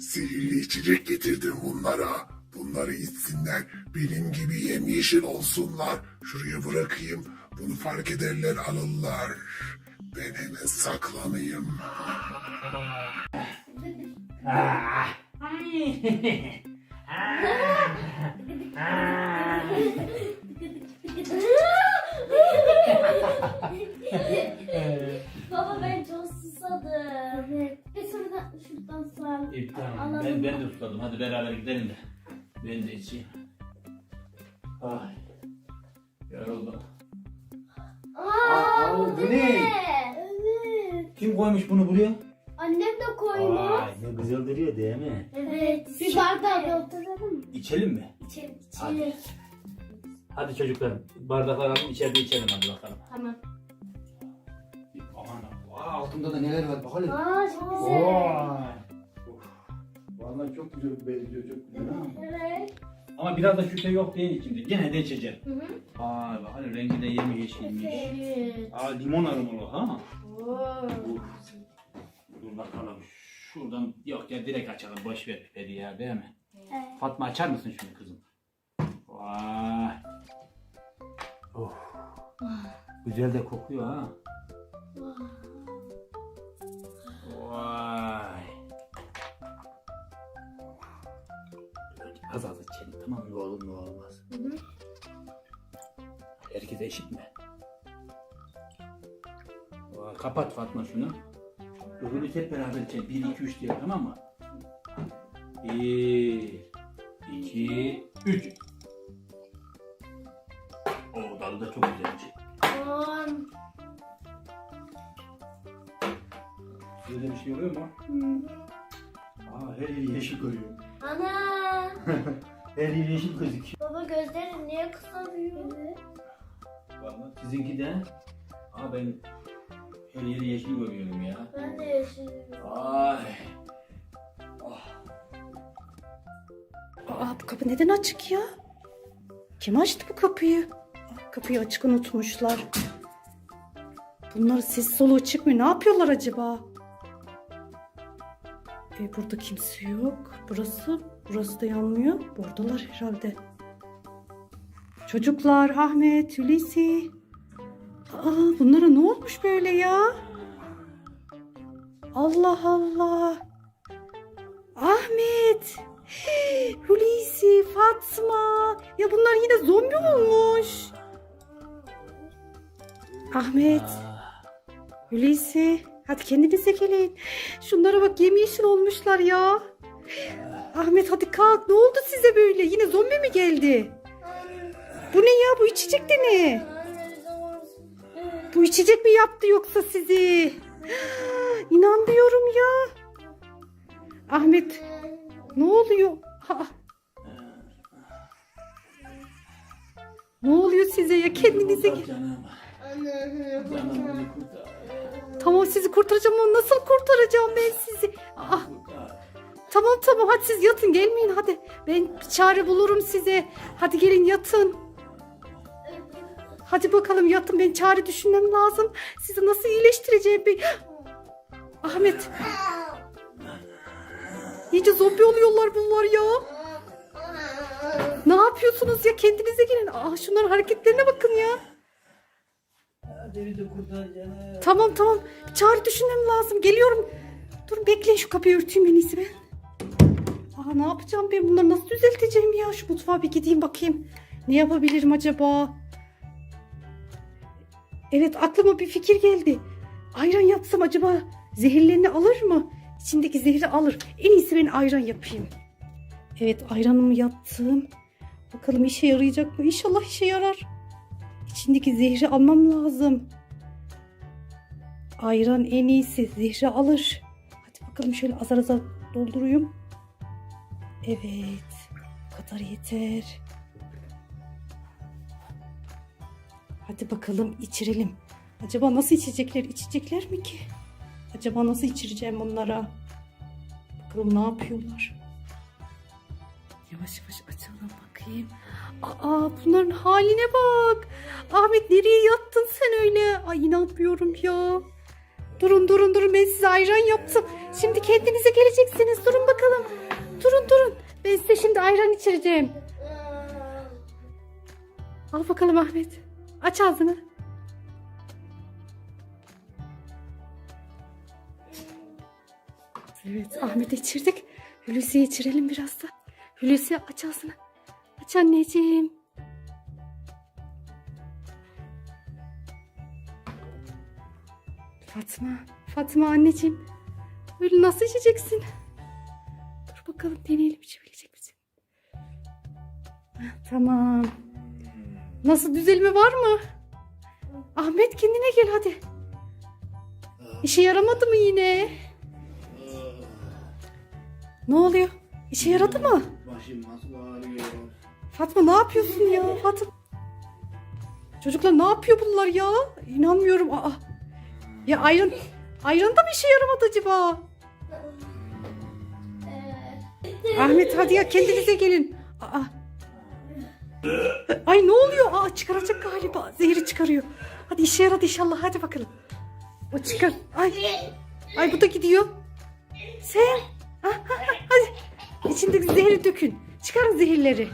Sihirli içecek getirdim bunlara. Bunları içsinler. Benim gibi yemyeşil olsunlar. Şuraya bırakayım. Bunu fark ederler alırlar. Ben hemen saklanayım. Ah. Ay. sağ. İyi, tamam. Ben, ben de tutadım. Hadi beraber gidelim de. Ben de içeyim. Ay. Yoruldum. Aa, Aa, bu bu ne? ne? Evet. Kim koymuş bunu buraya? Annem de koymuş. Vay ne güzel duruyor değil mi? Evet. Bir bardağı dolduralım mı? İçelim mi? İçelim. Hadi. İçelim. Hadi çocuklar bardaklar alalım içeride içelim hadi bakalım. Tamam. Aman Aa, altında da neler var bakalım. Aa çok güzel. Vay. Vallahi çok güzel benziyor çok güzel ha. Evet. Ama biraz da şüphe yok değil içinde. Gene de içeceğim. Hı hı. Vay bakalım rengi de yemyeşilmiş. Evet. Aa limon aromalı ha. Oo. Uf. Dur bakalım. Şuradan yok ya direkt açalım. Boş ver piperi ya değil mi? Evet. Fatma açar mısın şunu kızım? Vay. Of. Güzel de kokuyor ha. Az az içelim tamam mı? Ne olur ne olmaz. Hı hı. Herkese eşit mi? Kapat Fatma şunu. Öbürü hep beraber içelim. 1, 2, 3 diye tamam mı? 1, 2, 3. Oo dalı da çok güzelmiş. On. Böyle bir şey oluyor mu? Hı. Aa her yeri yeşil görüyorum. Ana. Her yeri yeşil gözüküyor. Baba gözlerin niye kısalıyor? Vallahi sizinki de. Aa ben her yeri yeşil görüyorum ya. Ben de yaşıyorum. Ay. Aa bu kapı neden açık ya? Kim açtı bu kapıyı? Aa, kapıyı açık unutmuşlar. Bunlar ses soluğu çıkmıyor. Ne yapıyorlar acaba? E, burada kimse yok. Burası, burası da yanmıyor. Buradalar herhalde. Çocuklar, Ahmet, Hulusi. Aa, bunlara ne olmuş böyle ya? Allah Allah. Ahmet. Hulusi, Fatma. Ya bunlar yine zombi olmuş. Ahmet, Hulusi. Hadi kendinize gelin. Şunlara bak yemyeşil olmuşlar ya. Ahmet hadi kalk. Ne oldu size böyle? Yine zombi mi geldi? Bu ne ya? Bu içecek de ne? Bu içecek mi yaptı yoksa sizi? İnanmıyorum ya. Ahmet ne oluyor? Ha. Ne oluyor size ya? Kendinize gelin. Tamam sizi kurtaracağım ama nasıl kurtaracağım ben sizi? Ah. Tamam tamam hadi siz yatın gelmeyin hadi. Ben bir çare bulurum size. Hadi gelin yatın. Hadi bakalım yatın ben çare düşünmem lazım. Sizi nasıl iyileştireceğim ben. Ahmet. İyice zombi oluyorlar bunlar ya. Ne yapıyorsunuz ya kendinize gelin. Aa, şunların hareketlerine bakın ya. Tamam tamam. Bir çare düşünmem lazım. Geliyorum. Durun bekleyin şu kapıyı örteyim en iyisi ben. Aa, ne yapacağım ben? Bunları nasıl düzelteceğim ya? Şu mutfağa bir gideyim bakayım. Ne yapabilirim acaba? Evet aklıma bir fikir geldi. Ayran yapsam acaba zehirlerini alır mı? İçindeki zehri alır. En iyisi ben ayran yapayım. Evet ayranımı yaptım. Bakalım işe yarayacak mı? İnşallah işe yarar. İçindeki zehri almam lazım. Ayran en iyisi. Zehri alır. Hadi bakalım şöyle azar azar dolduruyum. Evet. Bu kadar yeter. Hadi bakalım içirelim. Acaba nasıl içecekler? İçecekler mi ki? Acaba nasıl içireceğim onlara? Bakalım ne yapıyorlar? Yavaş yavaş açalım bakayım. Aa bunların haline bak. Ahmet nereye yattın sen öyle? Ay inanmıyorum ya. Durun durun durun ben size ayran yaptım. Şimdi kendinize geleceksiniz. Durun bakalım. Durun durun. Ben size şimdi ayran içireceğim. Al bakalım Ahmet. Aç ağzını. Evet Ahmet'e içirdik. Hulusi'ye içirelim biraz da. Hulusi aç ağzını. Aç anneciğim. Fatma. Fatma anneciğim. Böyle nasıl içeceksin? Bakalım deneyelim içebilecek misin? Heh, Tamam. Nasıl düzelme var mı? Ahmet kendine gel hadi. İşe yaramadı mı yine? Ne oluyor? İşe yaradı mı? Başım nasıl ağrıyor? Fatma ne yapıyorsun ya? Fatma. Çocuklar ne yapıyor bunlar ya? İnanmıyorum. Aa. Ya ayran ayran da bir işe yaramadı acaba? Ahmet hadi ya kendinize gelin. Aa. Ay ne oluyor? Aa çıkaracak galiba. Zehri çıkarıyor. Hadi işe yaradı inşallah. Hadi bakalım. O çıkar. Ay. Ay bu da gidiyor. Sen. Ah, ah, ah, hadi. İçindeki zehri dökün. Çıkarın zehirleri.